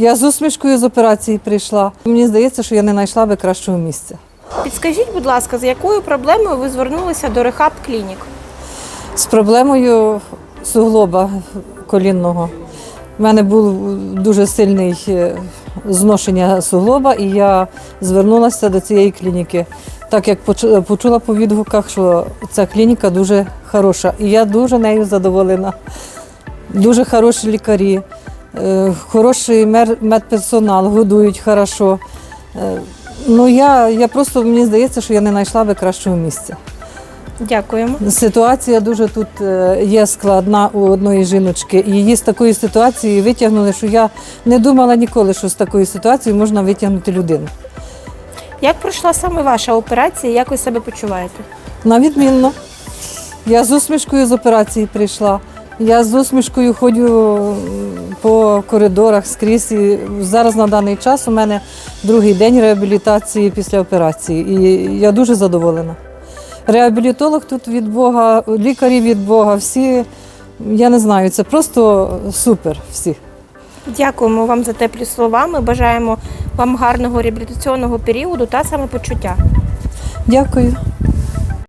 Я з усмішкою з операції прийшла. Мені здається, що я не знайшла би кращого місця. Підскажіть, будь ласка, з якою проблемою ви звернулися до Рехаб Клінік? З проблемою суглоба колінного. У мене був дуже сильний е, зношення суглоба, і я звернулася до цієї клініки, так як почула по відгуках, що ця клініка дуже хороша. І я дуже нею задоволена. Дуже хороші лікарі, хороший мер- медперсонал, годують хорошо. Е, Ну, я, я просто мені здається, що я не знайшла би кращого місця. Дякуємо. Ситуація дуже тут е, є складна у одної жіночки. Її з такої ситуації витягнули, що я не думала ніколи, що з такої ситуації можна витягнути людину. Як пройшла саме ваша операція? Як ви себе почуваєте? На відмінно. Я з усмішкою з операції прийшла. Я з усмішкою ходжу по коридорах скрізь. І зараз на даний час у мене другий день реабілітації після операції. І я дуже задоволена. Реабілітолог тут від Бога, лікарі від Бога, всі, я не знаю, це просто супер всі. Дякуємо вам за теплі слова. Ми бажаємо вам гарного реабілітаційного періоду та самопочуття. Дякую.